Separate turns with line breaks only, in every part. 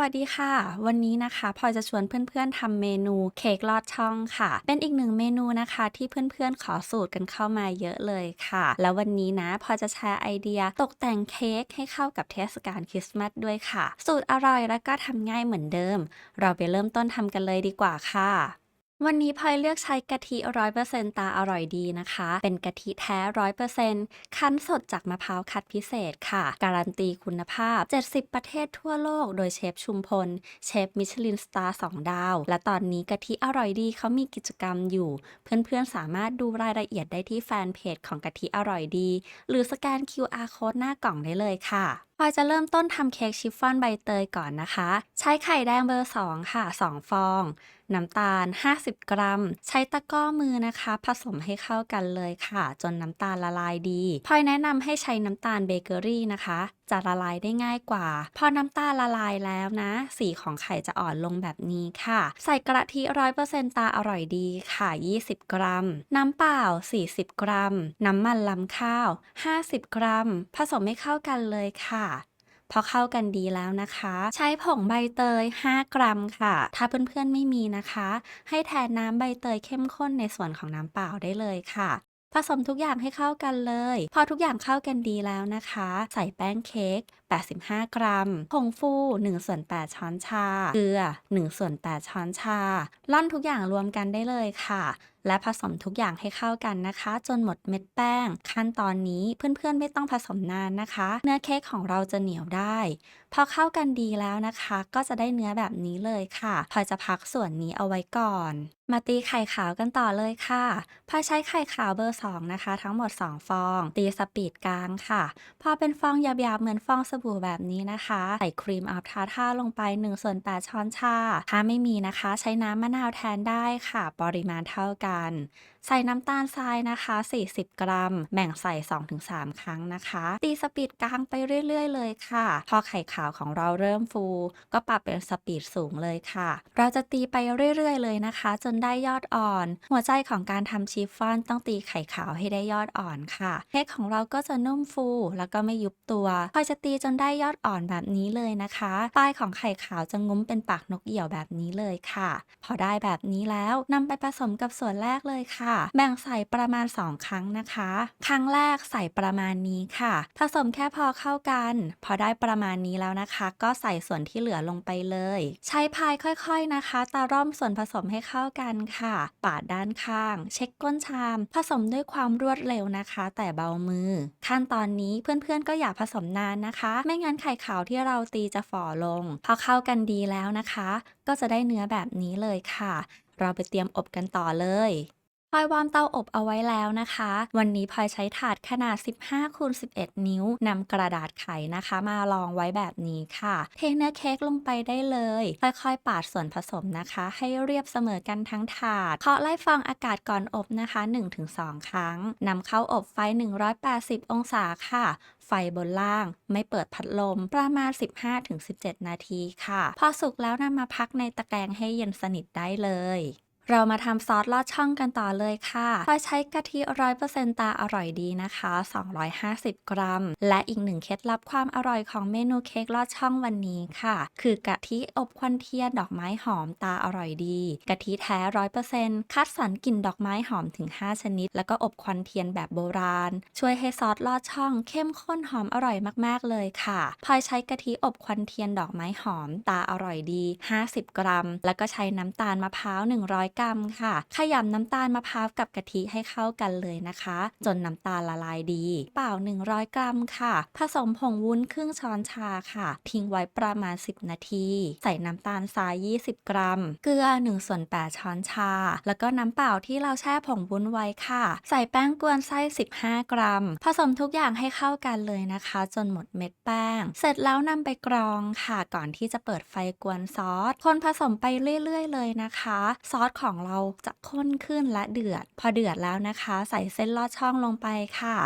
วัสดีค่ะ วันนี้นะคะพลอยจะชวนเพื่อนๆทำเมนูเค้กลอดช่องค่ะ เป็นอีกหนึ่งเมนูนะคะ ที่เพื่อนๆขอสูตรกันเข้ามาเยอะเลยค่ะ แล้ววันนี้นะพลอยจะแชร์ไอเดียตกแต่งเค้กให้เข้ากับเทศกาลคริสต์มาสด้วยค่ะ สูตรอร่อยและก็ทำง่ายเหมือนเดิม เราไปเริ่มต้นทำกันเลยดีกว่าค่ะ วันนี้พลอยเลือกใช้กะทิร้อยเปอร์เซ็นตาอร่อยดีนะคะ เป็นกะทิแท้ร้อยเปอร์เซ็นคั้นสดจากมะพร้าวคัดพิเศษค่ะ การันตีคุณภาพ 70 ประเทศทั่วโลก โดยเชฟชุมพล เชฟมิชลินสตาร์2ดาว และตอนนี้กะทิอร่อยดีเขามีกิจกรรมอยู่ เพื่อนๆสามารถดูรายละเอียดได้ที่แฟนเพจของกะทิอร่อยดี หรือสแกน QR code หน้ากล่องได้เลยค่ะ อยจะเริ่มต้นทำเค้กชิฟฟ่อนใบเตยก่อนนะคะ ใช้ไข่แดงเบอร์ 2 ค่ะ 2 ฟอง น้ำตาล 50 กรัม ใช้ตะกร้อมือนะคะ ผสมให้เข้ากันเลยค่ะ จนน้ำตาลละลายดีพลอยแนะนำให้ใช้น้ำตาลเบเกอรี่นะคะจะละลายได้ง่ายกว่า พอน้ำตาลละลายแล้วนะ สีของไข่จะอ่อนลงแบบนี้ค่ะ ใส่กระทิร้อยเปอร์เซ็นตาอร่อยดีค่ะ 20 กรัม น้ำเปล่า 40 กรัม น้ำมันลำข้าว 50 กรัม ผสมให้เข้ากันเลยค่ะพอเข้ากันดีแล้วนะคะ ใช้ผงใบเตย 5 กรัมค่ะ ถ้าเพื่อนๆไม่มีนะคะ ให้แทนน้ำใบเตยเข้มข้นในส่วนของน้ำเปล่าได้เลยค่ะ ผสมทุกอย่างให้เข้ากันเลย พอทุกอย่างเข้ากันดีแล้วนะคะ ใส่แป้งเค้ก 85 กรัม ผงฟู1ส่วน8ช้อนชา เกลือ1ส่วน8ช้อนชาร่อนทุกอย่างรวมกันได้เลยค่ะ และผสมทุกอย่างให้เข้ากันนะคะ จนหมดเม็ดแป้ง ขั้นตอนนี้เพื่อนๆไม่ต้องผสมนานนะคะ เนื้อเค้กของเราจะเหนียวได้ พอเข้ากันดีแล้วนะคะ ก็จะได้เนื้อแบบนี้เลยค่ะพอยจะพักส่วนนี้เอาไว้ก่อน มาตีไข่ขาวกันต่อเลยค่ะพอใช้ไข่ขาวเบอร์2นะคะ ทั้งหมด 2 ฟอง ตีสปีดกลางค่ะ พอเป็นฟองหยาบๆเหมือนฟองสบู่แบบนี้นะคะ ใส่ครีมอัพทาท่าลงไป1ส่วน8ช้อนชา ถ้าไม่มีนะคะ ใช้น้ำมะนาวแทนได้ค่ะ ปริมาณเท่ากัน ใส่น้ำตาลทรายนะคะ 40 กรัมแบ่งใส่ 2-3 ครั้งนะคะ ตีสปีดกลางไปเรื่อย ๆ เลยค่ะ พอไข่ขาวของเราเริ่มฟู ก็ปรับเป็นสปีดสูงเลยค่ะ เราจะตีไปเรื่อย ๆ เลยนะคะ จนได้ยอดอ่อน หัวใจของการทำชีฟฟ่อนต้องตีไข่ขาวให้ได้ยอดอ่อนค่ะเค้กของเราก็จะนุ่มฟูแล้วก็ไม่ยุบตัวพอจะตีจนได้ยอดอ่อนแบบนี้เลยนะคะปลายของไข่ขาวจะงุ้มเป็นปากนกเหี่ยวแบบนี้เลยค่ะ พอได้แบบนี้แล้วนำไปผสมกับส่วนแรกเลยค่ะแบ่งใส่ประมาณ 2 ครั้งนะคะ ครั้งแรกใส่ประมาณนี้ค่ะ ผสมแค่พอเข้ากัน พอได้ประมาณนี้แล้วนะคะ ก็ใส่ส่วนที่เหลือลงไปเลย ใช้พายค่อยๆนะคะ ตาร่อมส่วนผสมให้เข้ากันค่ะ ปาดด้านข้าง เช็คก้นชาม ผสมด้วยความรวดเร็วนะคะ แต่เบามือ ขั้นตอนนี้เพื่อนๆก็อย่าผสมนานนะคะ ไม่งั้นไข่ขาวที่เราตีจะฝ่อลง พอเข้ากันดีแล้วนะคะ ก็จะได้เนื้อแบบนี้เลยค่ะ เราไปเตรียมอบกันต่อเลย พลอยวางเตาอบเอาไว้แล้วนะคะ วันนี้พลอยใช้ถาดขนาด 15คูณ11 นิ้วนำกระดาษไขนะคะ มารองไว้แบบนี้ค่ะ เทเนื้อเค้กลงไปได้เลย ค่อยๆ ปาดส่วนผสมนะคะ ให้เรียบเสมอกันทั้งถาดเคาะไล่ฟองอากาศก่อนอบนะคะ 1-2 ครั้งนำเข้าอบไฟ 180 องศาค่ะ ไฟบนล่าง ไม่เปิดพัดลมประมาณ 15-17 นาทีค่ะ พอสุกแล้วนำมาพักในตะแกรงให้เย็นสนิทได้เลย เรามาทำซอสลอดช่องกันต่อเลยค่ะพลอยใช้กะทิร้อยเปอร์เซ็นตาอร่อยดีนะคะ 250 กรัม และอีกหนึ่งเคล็ดลับความอร่อยของเมนูเค้กลอดช่องวันนี้ค่ะ คือกะทิอบควันเทียนดอกไม้หอมตาอร่อยดี กะทิแท้ร้อยเปอร์เซ็นต์คัดสรรกลิ่นดอกไม้หอมถึง 5 ชนิด แล้วก็อบควันเทียนแบบโบราณ ช่วยให้ซอสลอดช่อง เข้มข้นหอมอร่อยมากๆเลยค่ะพลอยใช้กะทิอบควันเทียนดอกไม้หอม ตาอร่อยดี 50 กรัม แล้วก็ใช้น้ำตาลมะพร้าว100กรัมค่ะ ขยำน้ำตาลมะพร้าวกับกะทิให้เข้ากันเลยนะคะ จนน้ำตาลละลายดี เปล่า 100 กรัมค่ะ ผสมผงวุ้นครึ่งช้อนชาค่ะ ทิ้งไว้ประมาณ 10 นาที ใส่น้ำตาลทราย 20 กรัม เกลือ1ส่วน8ช้อนชา แล้วก็น้ำเปล่าที่เราแช่ผงวุ้นไว้ค่ะ ใส่แป้งกวนไส้ 15 กรัม ผสมทุกอย่างให้เข้ากันเลยนะคะ จนหมดเม็ดแป้ง เสร็จแล้วนำไปกรองค่ะ ก่อนที่จะเปิดไฟกวนซอส คนผสมไปเรื่อย ๆ เลยนะคะ ซอสของเราจะข้นขึ้นและเดือด พอเดือดแล้วนะคะ ใส่เส้นลอดช่องลงไปค่ะ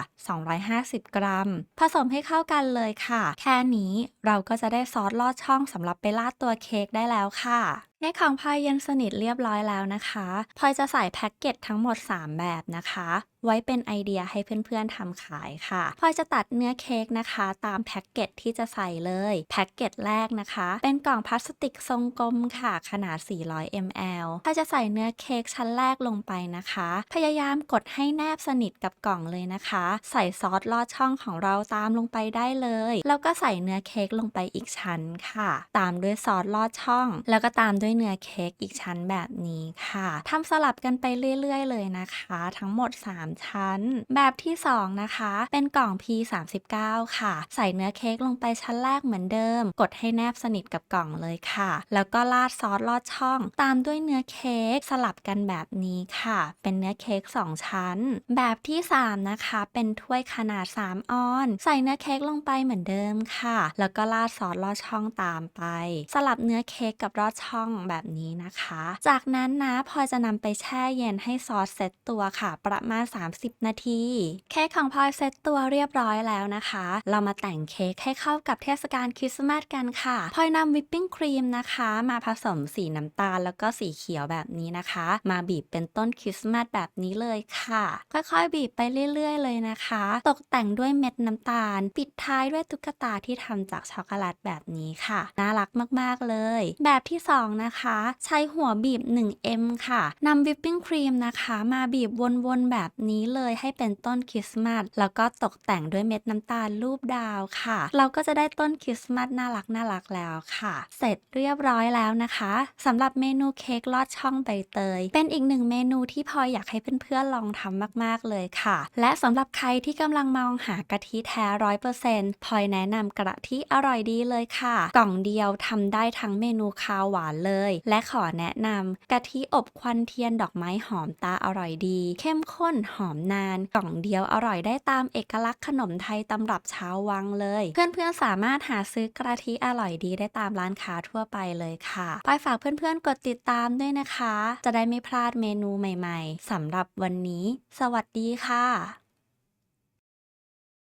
250 กรัม ผสมให้เข้ากันเลยค่ะ แค่นี้เราก็จะได้ซอสลอดช่องสำหรับไปราดตัวเค้กได้แล้วค่ะเค้กของพลอยเย็นสนิทเรียบร้อยแล้วนะคะพลอยจะใส่แพ็กเกจทั้งหมด 3 แบบนะคะ ไว้เป็นไอเดียให้เพื่อนๆทำขายค่ะพลอยจะตัดเนื้อเค้กนะคะ ตามแพ็กเกจที่จะใส่เลยแพ็กเกจแรกนะคะ เป็นกล่องพลาสติกทรงกลมค่ะ ขนาด 400 ml พลอยจะใส่เนื้อเค้กชั้นแรกลงไปนะคะ พยายามกดให้แนบสนิทกับกล่องเลยนะคะ ใส่ซอสลอดช่องของเราตามลงไปได้เลย แล้วก็ใส่เนื้อเค้กลงไปอีกชั้นค่ะ ตามด้วยซอสลอดช่อง แล้วก็ตามด้วยด้วยเนื้อเค้กอีกชั้นแบบนี้ค่ะทำสลับกันไปเรื่อยๆ เลยนะคะ ทั้งหมด 3 ชั้น แบบที่ 2 นะคะ เป็นกล่อง P39 ค่ะ ใส่เนื้อเค้กลงไปชั้นแรกเหมือนเดิม กดให้แนบสนิทกับกล่องเลยค่ะ แล้วก็ราดซอสลอดช่อง ตามด้วยเนื้อเค้กสลับกันแบบนี้ค่ะ เป็นเนื้อเค้ก2 ชั้น แบบที่ 3 นะคะ เป็นถ้วยขนาด 3 ออน ใส่เนื้อเค้กลงไปเหมือนเดิมค่ะ แล้วก็ราดซอสลอดช่องตามไป สลับเนื้อเค้กกับลอดช่องแบบนี้นะคะ จากนั้นนะพลอยจะนำไปแช่เย็นให้ซอสเซตตัวค่ะ ประมาณ 30 นาที เค้กของพลอยเซตตัวเรียบร้อยแล้วนะคะ เรามาแต่งเค้กให้เข้ากับเทศกาลคริสต์มาสกันค่ะพลอยนำวิปปิ้งครีมนะคะ มาผสมสีน้ำตาลแล้วก็สีเขียวแบบนี้นะคะ มาบีบเป็นต้นคริสต์มาสแบบนี้เลยค่ะ ค่อยๆ บีบไปเรื่อย ๆ เลยนะคะ ตกแต่งด้วยเม็ดน้ำตาล ปิดท้ายด้วยตุ๊กตาที่ทำจากช็อกโกแลตแบบนี้ค่ะน่ารักมากๆเลย แบบที่2นะคะ ใช้หัวบีบ 1M ค่ะนำวิปปิ้งครีมนะคะ มาบีบวนๆแบบนี้เลยให้เป็นต้นคริสต์มาสแล้วก็ตกแต่งด้วยเม็ดน้ำตาลรูปดาวค่ะ เราก็จะได้ต้นคริสต์มาสน่ารักน่ารักแล้วค่ะ เสร็จเรียบร้อยแล้วนะคะสำหรับเมนูเค้กลอดช่องใบเตย เป็นอีกหนึ่งเมนูที่พลอยอยากให้เพื่อนๆลองทำมากๆเลยค่ะ และสำหรับใครที่กำลังมองหากะทิแท้ร้อยเปอร์เซ็นต์พลอยแนะนำกะทิอร่อยดีเลยค่ะ กล่องเดียวทำได้ทั้งเมนูคาวหวานเลยและขอแนะนำกะทิอบควันเทียนดอกไม้หอมตาอร่อยดี เข้มข้นหอมนานกล่องเดียวอร่อยได้ตามเอกลักษณ์ขนมไทยตำรับเช้าววังเลย เพื่อนๆสามารถหาซื้อกะทิอร่อยดีได้ตามร้านค้าทั่วไปเลยค่ะปอยฝากเพื่อนๆกดติดตามด้วยนะคะ จะได้ไม่พลาดเมนูใหม่ๆสำหรับวันนี้ สวัสดีค่ะ